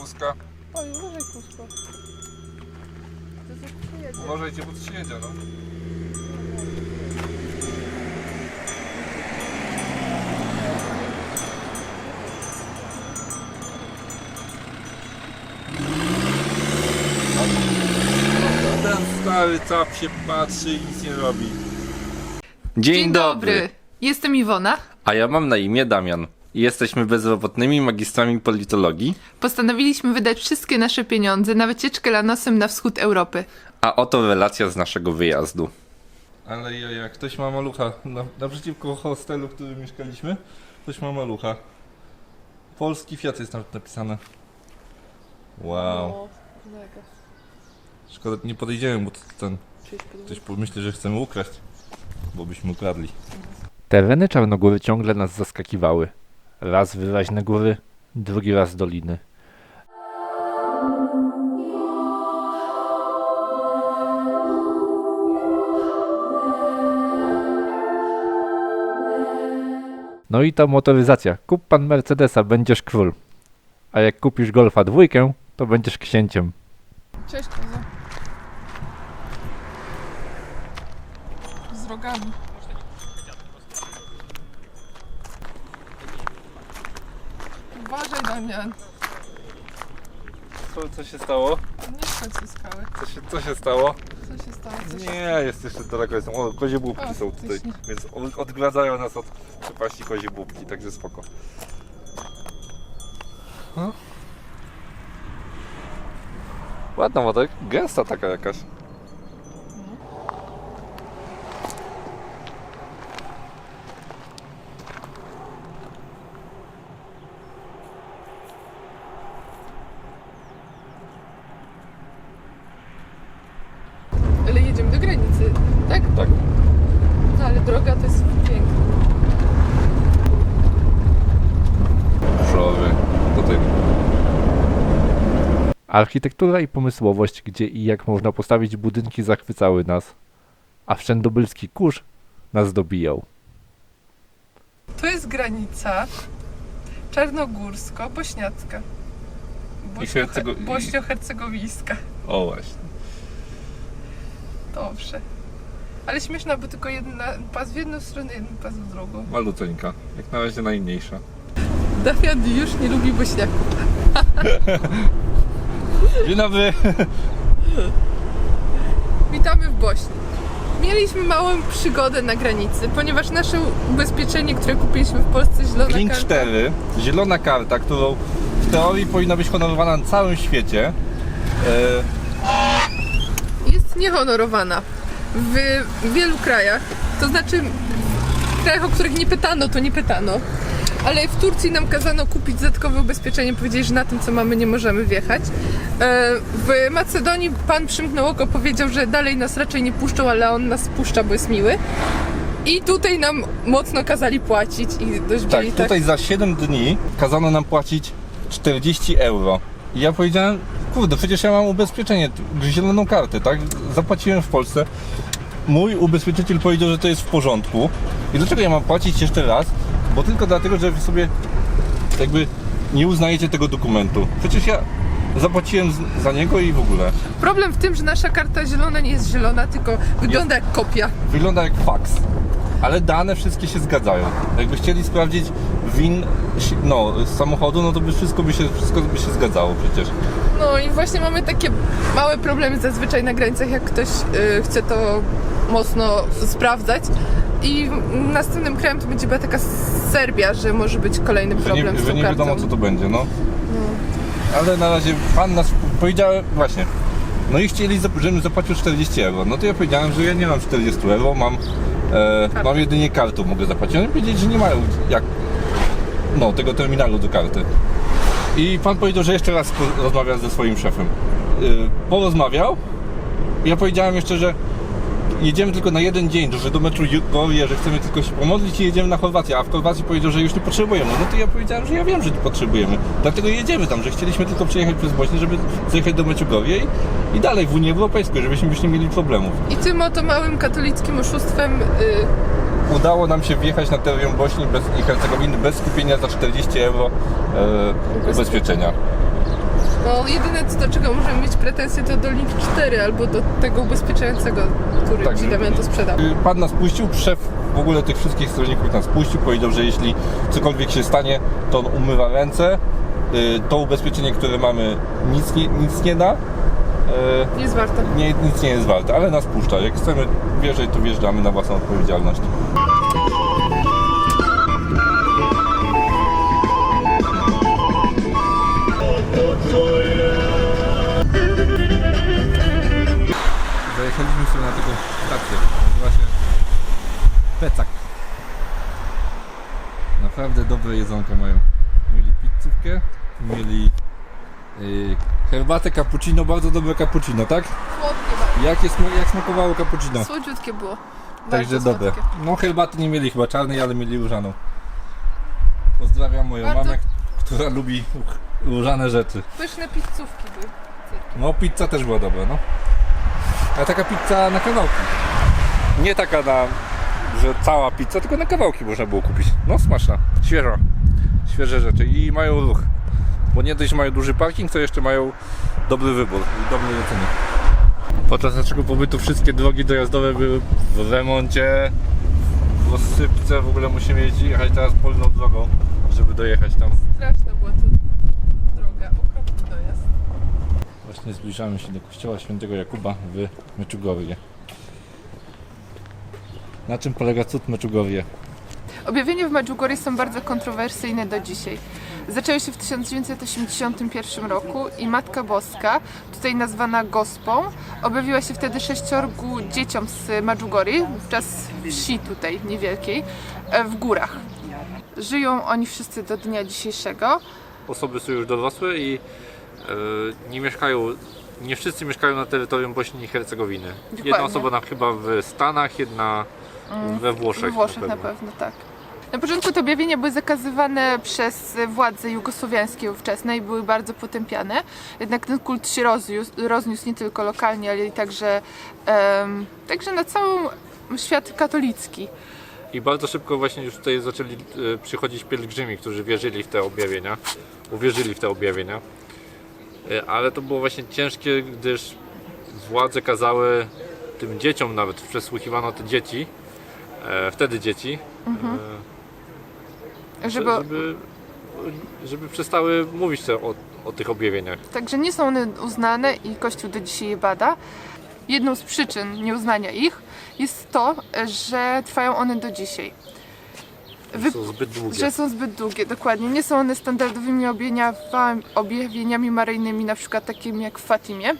Łuska. Oj, uważaj. To coś przyjedzie. Uważajcie, bo coś jedzie, no. Ten stary cap się patrzy i nic nie robi. Dzień, dobry. Jestem Iwona. A ja mam na imię Damian. I Jesteśmy bezrobotnymi magistrami politologii, Postanowiliśmy wydać wszystkie nasze pieniądze na wycieczkę lanosem na wschód Europy. a oto relacja z naszego wyjazdu. Ale ja, jak ktoś ma malucha, na, naprzeciwko hostelu, w którym mieszkaliśmy, ktoś ma malucha. Polski Fiat jest nawet napisane. Wow. Szkoda, nie podejdziemy, bo to ten, ktoś pomyśli, że chcemy ukraść, bo byśmy ukradli. Tereny Czarnogóry ciągle nas zaskakiwały. Raz wyraźne góry, drugi raz doliny. No i ta motoryzacja. Kup pan Mercedesa, będziesz król. A jak kupisz Golfa dwójkę, to będziesz księciem. Cześć, kozo. Z rogami. Uważaj, Damian. Co, co się stało? Nie schodź ze skały. Co się, co się stało? Co się stało? Co się Nie, jest jeszcze daleko jestem. O, kozie bubki są tutaj, faktycznie. więc od- odgradzają nas od przepaści kozie bubki, także spoko. No. Ładna woda, gęsta taka jakaś. Ale jedziemy do granicy, tak? Tak. No ale droga to jest piękna. Szorowy. Tutaj. Architektura i pomysłowość, gdzie i jak można postawić budynki zachwycały nas, a wszędobylski kurz nas dobijał. To jest granica czarnogórsko-bośniacka. Bośnio-hercegowińska. O właśnie. Dobrze. Ale śmieszna, bo tylko jeden pas w jedną stronę, jeden pas w drugą. Maluteńka. Jak na razie najmniejsza. Dafian już nie lubi bośniaków. Dzień dobry. Witamy w Bośni. Mieliśmy małą przygodę na granicy, ponieważ nasze ubezpieczenie, które kupiliśmy w Polsce, zielona Link karta, 4. Zielona karta, którą w teorii powinna być honorowana na całym świecie. E, jest niehonorowana w wielu krajach. To znaczy, w krajach, o których nie pytano, to nie pytano. Ale w Turcji nam kazano kupić dodatkowe ubezpieczenie. Powiedzieli, że na tym, co mamy, nie możemy wjechać. E, W Macedonii pan przymknął oko, powiedział, że dalej nas raczej nie puszczą, ale on nas puszcza, bo jest miły. I tutaj nam mocno kazali płacić i dość Tak, byli tutaj za 7 dni kazano nam płacić 40 euro. I ja powiedziałem, kurde, przecież ja mam ubezpieczenie, zieloną kartę, tak? Zapłaciłem w Polsce. Mój ubezpieczyciel powiedział, że to jest w porządku. I dlaczego ja mam płacić jeszcze raz? Bo tylko dlatego, że wy sobie jakby nie uznajecie tego dokumentu. Przecież ja zapłaciłem za niego i w ogóle. Problem w tym, że nasza karta zielona nie jest zielona, tylko wygląda jak kopia. Wygląda jak faks. Ale dane wszystkie się zgadzają. Jakby chcieli sprawdzić win no, z samochodu, no to by wszystko by się, wszystko by się zgadzało przecież. No i właśnie mamy takie małe problemy zazwyczaj na granicach, jak ktoś y, chce to mocno sprawdzać. I następnym krajem to będzie była taka Serbia, że może być kolejny Że nie, problem z że tą nie kartą. wiadomo co to będzie, no. Ale na razie pan nas powiedziałem, właśnie. No i chcieli, zap- żebym zapłacił 40 euro. No to ja powiedziałem, że ja nie mam 40 euro, mam, e, Kartę. mam jedynie kartą mogę zapłacić. Oni powiedzieli, że nie mają jak, no, tego terminalu do karty. I pan powiedział, że jeszcze raz po- rozmawiam ze swoim szefem. Y, porozmawiał. Ja powiedziałem jeszcze, że jedziemy tylko na jeden dzień, że do meczu Jugowie, że chcemy tylko się pomodlić i jedziemy na Chorwację, a w Chorwacji powiedział, że już nie potrzebujemy. No to ja powiedziałem, że ja wiem, że nie potrzebujemy. Dlatego jedziemy tam, że chcieliśmy tylko przejechać przez Bośnię, żeby zjechać do Meczugowie i, i dalej w Unię Europejską, żebyśmy już nie mieli problemów. I tym oto małym katolickim oszustwem y, Udało nam się wjechać na terytorium Bośni bez, i Hercegowiny bez kupienia za 40 euro e, ubezpieczenia. No jedyne co do czego możemy mieć pretensje to do Link 4 albo do tego ubezpieczającego, który Tak, Ci Damian to sprzedał. Y, Pan nas puścił, szef w ogóle tych wszystkich stronników nas puścił, powiedział, że jeśli cokolwiek się stanie, to on umywa ręce. Y, To ubezpieczenie, które mamy, nic nie, nic nie da. Y, Jest warto. Nie, nic nie jest warte, ale nas puszcza. Jak chcemy wjeżdżać, to wjeżdżamy na własną odpowiedzialność. Zajechaliśmy sobie na taką stację. Nazywa się Pecak. Naprawdę dobre jedzonko mają. Mieli pizzówkę, mieli yy, herbatę cappuccino, bardzo dobre cappuccino, tak? Słodkie bardzo. Jak, jest, jak smakowało cappuccino? Słodziutkie było. Także dobre. No herbaty nie mieli chyba czarnej, ale mieli różaną. Pozdrawiam moją Bardzo- mamę, która lubi różane rzeczy. Pyszne pizzówki były. No pizza też była dobra, no. A taka pizza na kawałki. Nie taka na, że cała pizza, tylko na kawałki można było kupić. No smaczna, świeża, świeże rzeczy i mają ruch. Bo nie dość, mają duży parking, to jeszcze mają dobry wybór i dobre jedzenie. Podczas naszego pobytu wszystkie drogi dojazdowe były w remoncie, rozsypce, w ogóle musimy jeździć, jechać teraz polną drogą, żeby dojechać tam. Straszna była tu droga, okropny dojazd. Właśnie zbliżamy się do kościoła świętego Jakuba w Meczugorje. Na czym polega cud Meczugorje? Objawienia w Medjugorje są bardzo kontrowersyjne do dzisiaj. Zaczęły się w 1981 roku i Matka Boska, tutaj nazwana Gospą, objawiła się wtedy sześciorgu dzieciom z Medjugorje, wówczas wsi tutaj niewielkiej, e, w górach. Żyją oni wszyscy do dnia dzisiejszego. osoby są już dorosłe i e, nie mieszkają, nie wszyscy mieszkają na terytorium Bośni i Hercegowiny. Jedna Dokładnie. osoba na, chyba w Stanach, jedna we Włoszech. We Włoszech na pewno, tak. Na początku te objawienia były zakazywane przez władze jugosłowiańskie ówczesne i były bardzo potępiane. Jednak ten kult się rozniósł, rozniósł nie tylko lokalnie, ale i także, em, także na cały świat katolicki. I bardzo szybko właśnie już tutaj zaczęli e, przychodzić pielgrzymi, którzy wierzyli w te objawienia, uwierzyli w te objawienia. E, ale to było właśnie ciężkie, gdyż władze kazały tym dzieciom nawet, przesłuchiwano te dzieci, e, wtedy dzieci, e, Żeby, żeby, żeby przestały mówić te, o, o tych objawieniach. Także nie są one uznane i Kościół do dzisiaj je bada. Jedną z przyczyn nieuznania ich jest to, że trwają one do dzisiaj. Wy- Są zbyt długie. Że są zbyt długie, dokładnie. Nie są one standardowymi objawieniami, maryjnymi, na przykład takimi jak w Fatimie.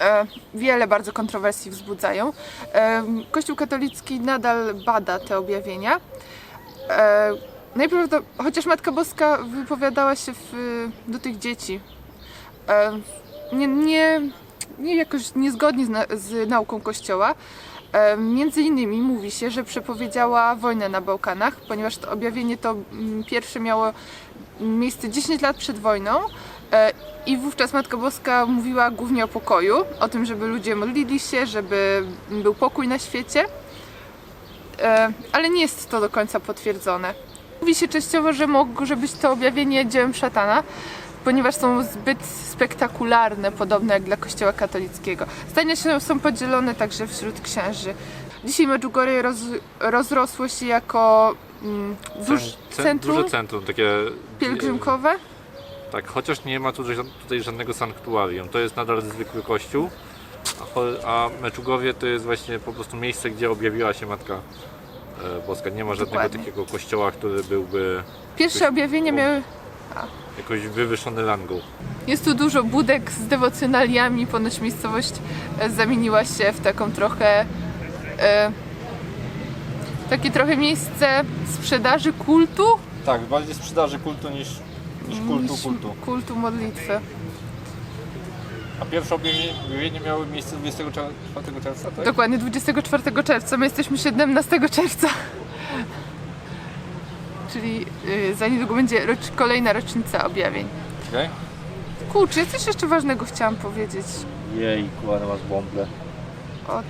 E, wiele bardzo kontrowersji wzbudzają. E, Kościół katolicki nadal bada te objawienia. E, najprawdopodobniej, chociaż Matka Boska wypowiadała się w, do tych dzieci e, nie, nie, nie jakoś niezgodnie z, na, z nauką Kościoła. E, Między innymi mówi się, że przepowiedziała wojnę na Bałkanach, ponieważ to objawienie to mm, pierwsze miało miejsce 10 lat przed wojną e, i wówczas Matka Boska mówiła głównie o pokoju, o tym, żeby ludzie modlili się, żeby był pokój na świecie, E, ale nie jest to do końca potwierdzone. Mówi się częściowo, że może być to objawienie dziełem szatana, ponieważ są zbyt spektakularne, podobne jak dla Kościoła katolickiego. Zdania się są podzielone także wśród księży. Dzisiaj Medjugorje roz, rozrosło się jako mm, duż, Cen- cen- centrum Duże centrum, takie pielgrzymkowe. Tak, chociaż nie ma tutaj, tutaj żadnego sanktuarium. To jest nadal zwykły kościół, a, a Meczugowie to jest właśnie po prostu miejsce, gdzie objawiła się Matka e, Boska. Nie ma żadnego Dokładnie. takiego kościoła, który byłby Pierwsze objawienia miały jakoś wywyższony rangą. Jest tu dużo budek z dewocjonaliami, ponoć miejscowość e, zamieniła się w taką trochę e, takie trochę miejsce sprzedaży kultu Tak, bardziej sprzedaży kultu niż, niż kultu niż kultu. kultu modlitwy. A pierwsze objawienie miały miejsce 24 czerwca, tak? Dokładnie 24 czerwca, my jesteśmy 17 czerwca. Czyli y, za niedługo będzie rocz, kolejna rocznica objawień. Okej. Kurczę, ja coś jeszcze ważnego chciałam powiedzieć. Jejku, ale masz bąble. O,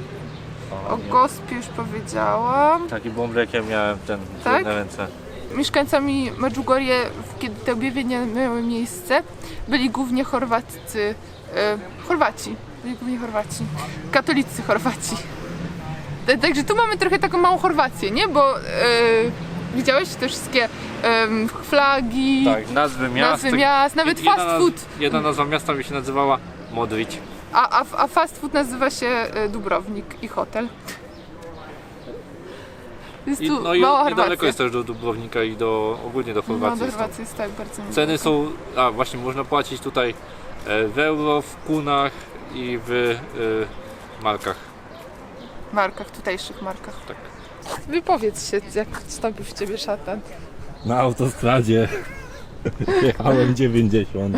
o gospie już powiedziałam. Taki bąble jak ja miałem ten Tak? na ręce. mieszkańcami Medjugorje, kiedy te objawienia miały miejsce, byli głównie Chorwaccy, Chorwaci, byli głównie Chorwaci, katolicy Chorwaci. Ta- Także tu mamy trochę taką małą Chorwację, nie? Bo e, widziałeś te wszystkie flagi, Tak, nazwy miast. nazwy miast, nawet Jedna fast food. Jedna nazwa miasta mi się nazywała Modric. A, a, a fast food nazywa się e, Dubrownik i hotel. Jest I, tu no i mała niedaleko Chorwacja. jest też do Dubrownika i do ogólnie do No, Chorwacji. do jest to. Chorwacji jest tak bardzo. Ceny są, a właśnie można płacić tutaj e, w euro, w kunach i w e, markach. markach, tutejszych markach. Wypowiedz się, jak wstąpił w ciebie szatan. Na autostradzie jechałem 90.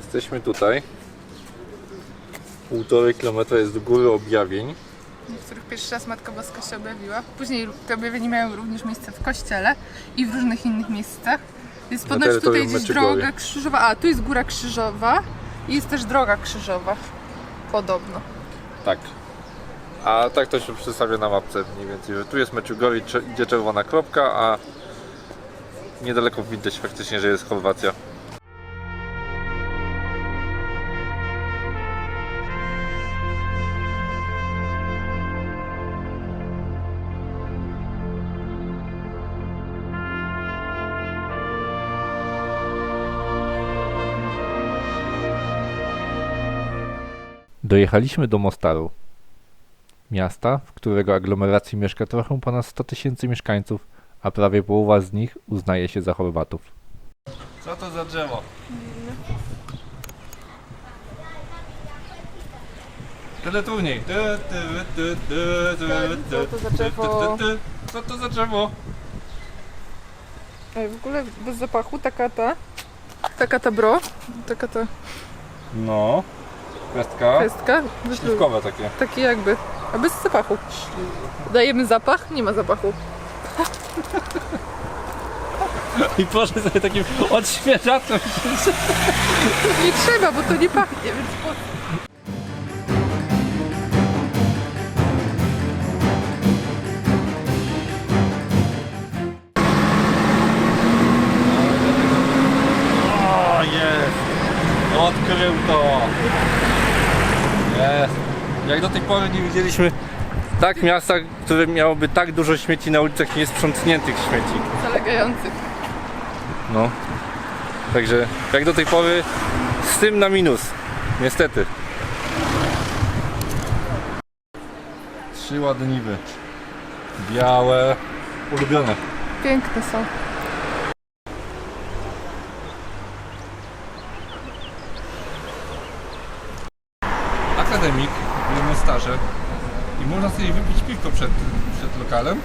Jesteśmy tutaj. Półtorej kilometra jest do góry objawień. w których pierwszy raz Matka Boska się objawiła. Później te objawienia miały również miejsce w kościele i w różnych innych miejscach. Jest ponoć tutaj terytorium gdzieś droga krzyżowa. A, tu jest Góra Krzyżowa i jest też droga krzyżowa. Podobno. Tak. A tak to się przedstawia na mapce mniej więcej. że Tu jest Meczugorje, gdzie czerwona kropka, a niedaleko widać faktycznie, że jest Chorwacja. Dojechaliśmy do Mostaru. Miasta, w którego aglomeracji mieszka trochę ponad 100 tysięcy mieszkańców, a prawie połowa z nich uznaje się za Chorwatów. Co to za drzewo? Teleturniej. Ty, ty, ty, ty, ty, ty, Co to za drzewo? Co to za drzewo? Ej, w ogóle bez zapachu, taka ta, taka ta bro, taka ta No. Pestka. pestka, Śliwkowe takie. taki jakby, a bez zapachu. Dajemy zapach? Nie ma zapachu. I proszę sobie takim odświeżaczem. Nie trzeba, bo to nie pachnie, więc po Jak do tej pory nie widzieliśmy Tak, miasta, które miałoby tak dużo śmieci na ulicach niesprzątniętych śmieci. zalegających. No. Także jak do tej pory z tym na minus. Niestety. trzy ładniwy. Białe. Ulubione. Piękne są. I wypić piwko przed, przed lokalem.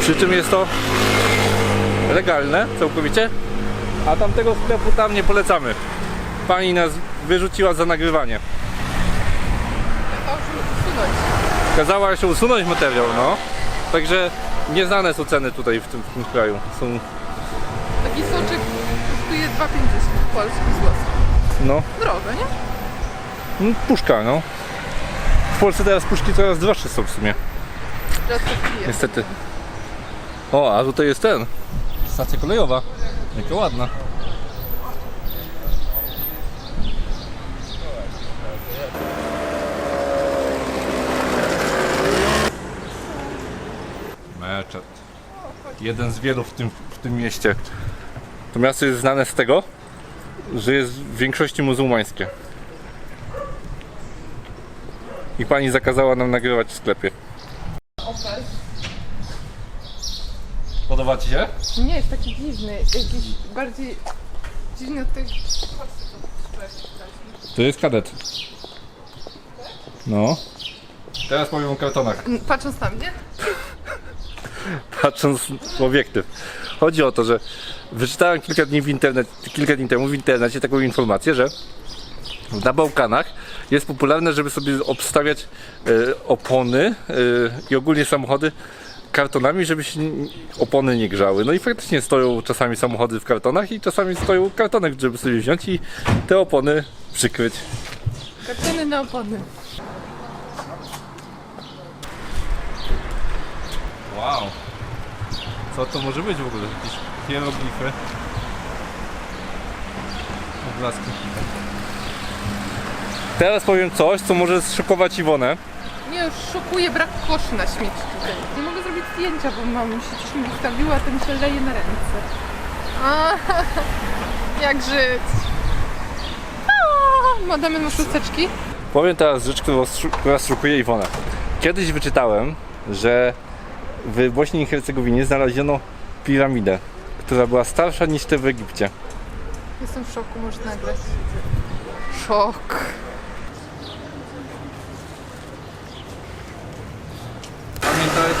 Przy czym jest to legalne całkowicie, a tamtego sklepu tam nie polecamy. Pani nas wyrzuciła za nagrywanie. Kazała się usunąć materiał, no. Także nieznane są ceny tutaj w tym, w tym kraju. Są, Taki soczek kosztuje 2,50 polskich złotych. no, Drogo, nie? no, puszka, no. W Polsce teraz puszki coraz droższe są w sumie, niestety. O, a tutaj jest ten. Stacja kolejowa. Jaka ładna. Meczet. Jeden z wielu w tym, w tym mieście. To miasto jest znane z tego, że jest w większości muzułmańskie. I pani zakazała nam nagrywać w sklepie. Podoba Ci się? Nie, jest taki dziwny, jakiś bardziej dziwny od tych... To jest kadet. No. Teraz powiem o kartonach. Patrząc tam, nie? Patrząc w obiektyw. Chodzi o to, że wyczytałem kilka dni w internet, kilka dni temu w internecie taką informację, że na Bałkanach jest popularne, żeby sobie obstawiać e, opony e, i ogólnie samochody kartonami, żeby się opony nie grzały. No i faktycznie stoją czasami samochody w kartonach i czasami stoją kartonek, żeby sobie wziąć i te opony przykryć. Kartony na opony. Wow. Co to może być w ogóle? Jakieś hieroglify? Obrazki. Teraz powiem coś, co może zszokować Iwonę. Mnie już szokuje brak koszy na śmieci tutaj. Nie mogę zrobić zdjęcia, bo mam się coś mi wystawiła, a to mi się leje na ręce. A, jak żyć? A, ma- Damy mu chusteczki. Powiem teraz rzecz, która zszokuje Iwonę. Kiedyś wyczytałem, że w Bośni i Hercegowinie znaleziono piramidę, która była starsza niż te w Egipcie. Jestem w szoku, może nagrać. Szok.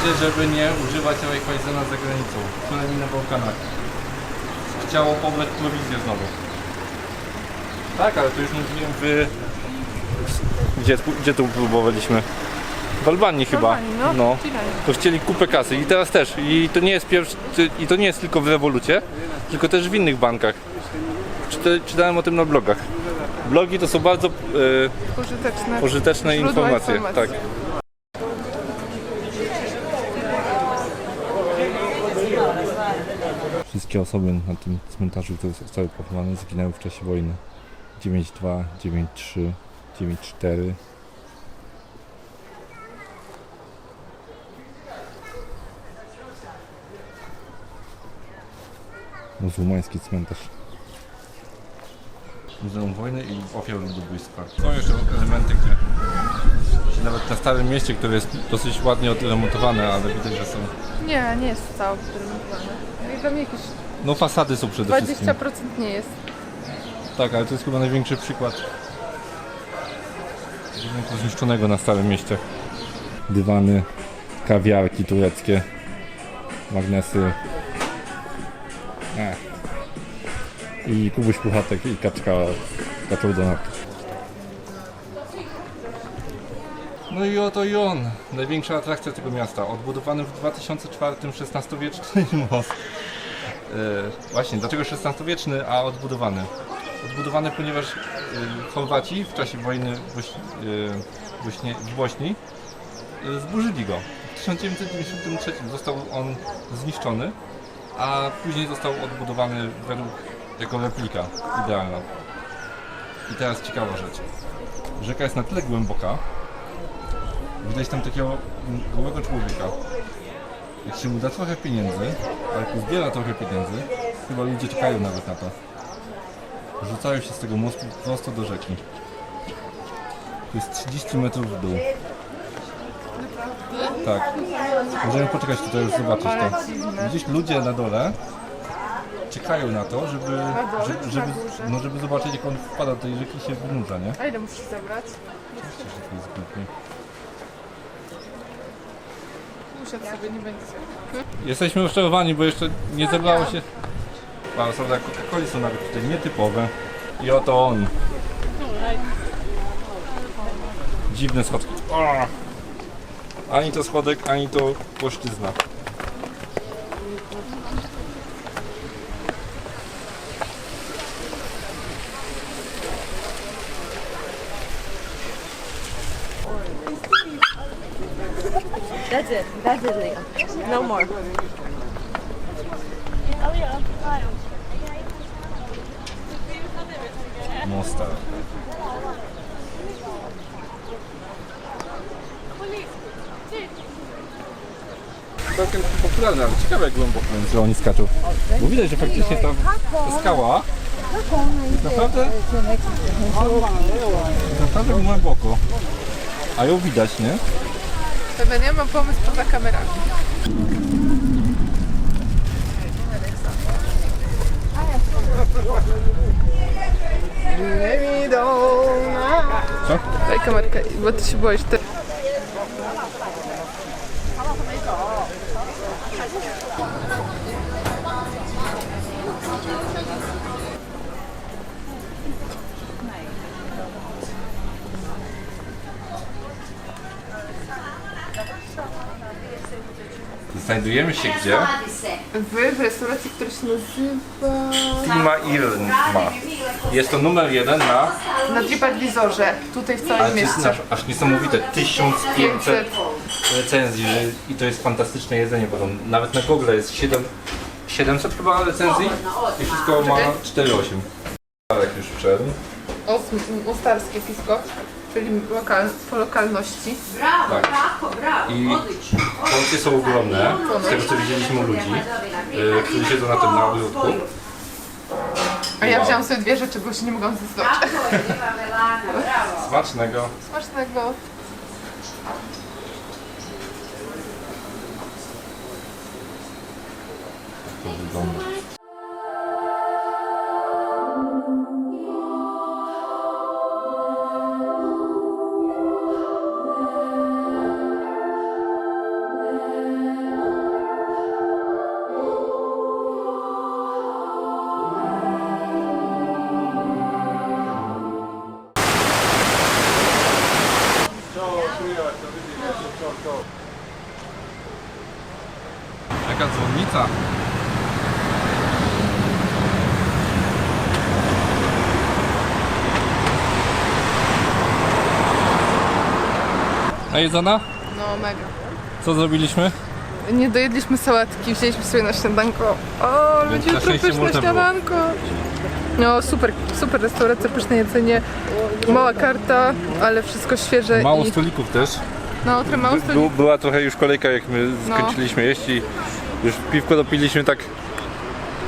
Pamiętajcie, żeby nie używać Raiffeisena za granicą, przynajmniej na Bałkanach. Chciało pobrać prowizję znowu. Tak, ale to już mówiłem w... Gdzie, gdzie tu próbowaliśmy? W Albanii chyba. Albanii, no. no. To chcieli kupę kasy i teraz też. I to nie jest pierwszy, i to nie jest tylko w rewolucie, tylko też w innych bankach. Czyta, czytałem o tym na blogach. Blogi to są bardzo e, Pożyteczne. pożyteczne Źródła informacje. informacji. Tak. Wszystkie osoby na tym cmentarzu, które zostały pochowane, zginęły w czasie wojny. 9-2, 9-3, 9-4. Muzułmański cmentarz. Muzeum Wojny i Ofiar Ludobójstwa. Są jeszcze elementy, które nawet na Starym Mieście, które jest dosyć ładnie odremontowane, ale widać, że są... Nie, nie jest całe wyremontowane. No i Tam jakieś No fasady są przede wszystkim. 20% nie jest. Tak, ale to jest chyba największy przykład budynku zniszczonego na Starym Mieście. Dywany, kawiarki tureckie, magnesy. E. I Kubuś Puchatek i kaczka kaczą Donat. No i oto i on, największa atrakcja tego miasta, odbudowany w 2004 XVI-wieczny most. E, właśnie, dlaczego XVI-wieczny, a odbudowany? Odbudowany, ponieważ e, Chorwaci w czasie wojny Boś, e, w, Bośnie, w Bośni e, zburzyli go. W 1993 został on zniszczony, a później został odbudowany według jako replika idealna. I teraz ciekawa rzecz. Rzeka jest na tyle głęboka, widać tam takiego gołego człowieka. Jak się mu da trochę pieniędzy, a jak uzbiera trochę pieniędzy, chyba ludzie czekają nawet na to. Rzucają się z tego mostu prosto do rzeki. To jest 30 metrów w dół. Tak. Możemy poczekać tutaj już zobaczyć to. Gdzieś ludzie na dole czekają na to, żeby, żeby, żeby, no, żeby zobaczyć jak on wpada do tej rzeki i się wynurza, nie? A ile musisz zabrać? Oczywiście, że to jest głupie. Usiadł sobie, nie będzie. Jesteśmy rozczarowani, bo jeszcze nie zebrało się. Pan są Coca-Coli są nawet tutaj nietypowe. I oto on. Dziwne schodki. O! Ani to schodek, ani to płaszczyzna. That's it. That's it, Leo. No more. Mostar. Całkiem popularne, ale ciekawe jak głęboko że oni skaczą. Bo widać, że faktycznie ta, skała jest naprawdę, jest naprawdę głęboko. A ją widać, nie? Chyba nie mam pomysł poza kamerami. Co? Daj kamerkę, bo ty się boisz. Ty... Znajdujemy się gdzie? Wy w restauracji, która się nazywa... Klima Irma. Jest to numer jeden na Na TripAdvisorze, tutaj w Ale całym to jest mieście. aż, aż niesamowite, 1500 recenzji że, i to jest fantastyczne jedzenie, bo tam nawet na Google jest 7, 700 chyba recenzji i wszystko ma 4,8. Tak już wszedł. Os, pisko, czyli lokal, po lokalności. Tak. I porcje są ogromne, z tego co widzieliśmy u ludzi, y, którzy siedzą na tym na ogródku. A ja wziąłam sobie dwie rzeczy, bo się nie mogłam zdecydować. Smacznego. Smacznego. To wygląda. Jaka dzwonnica? Najedzona? No mega. Co zrobiliśmy? Nie dojedliśmy sałatki, wzięliśmy sobie na śniadanko. O, Więc będzie na szczęście pyszne można było. śniadanko. No super, super restauracja, pyszne jedzenie. Mała karta, ale wszystko świeże Mało i... stolików też. No, trochę mało stolików. była trochę już kolejka jak my No. skończyliśmy jeść i już piwko dopiliśmy tak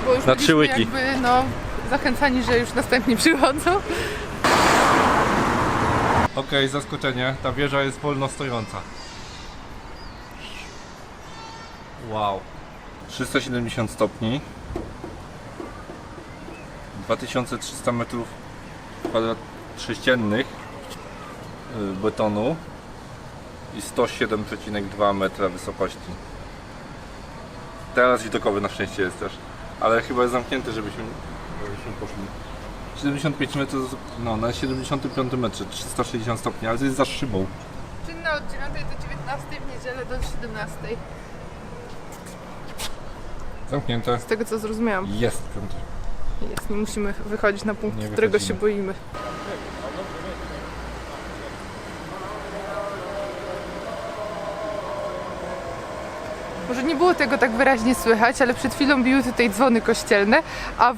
Bo już na trzy byliśmy łyki. jakby, no, zachęcani, że już następni przychodzą. Okej, zaskoczenie. Ta wieża jest wolno stojąca. Wow. 370 stopni. 2300 metrów kwadrat sześciennych y, betonu i 107,2 metra wysokości. Teraz widokowy na szczęście jest też, ale chyba jest zamknięty, żebyśmy, żebyśmy poszli. 75 metrów, no na 75 metrze, 360 stopni, ale to jest za szybą. Czynna od 9 do 19, w niedzielę do 17. Zamknięte. Z tego co zrozumiałam. Jest piąty. Jest, nie musimy wychodzić na punkt, Nie którego się wychodzimy. boimy. Może nie było tego tak wyraźnie słychać, ale przed chwilą biły tutaj dzwony kościelne, a w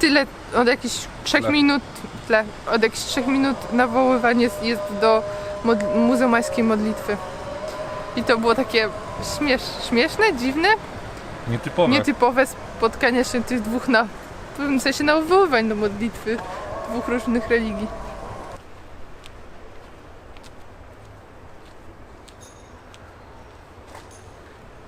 tyle od jakichś 3 Tle. minut, tle, od jakichś 3 minut nawoływanie jest, jest do mod, muzułmańskiej modlitwy. I to było takie śmiesz, śmieszne, dziwne, Nietypowe. nietypowe spotkania się tych dwóch na w pewnym sensie nawoływań do modlitwy dwóch różnych religii.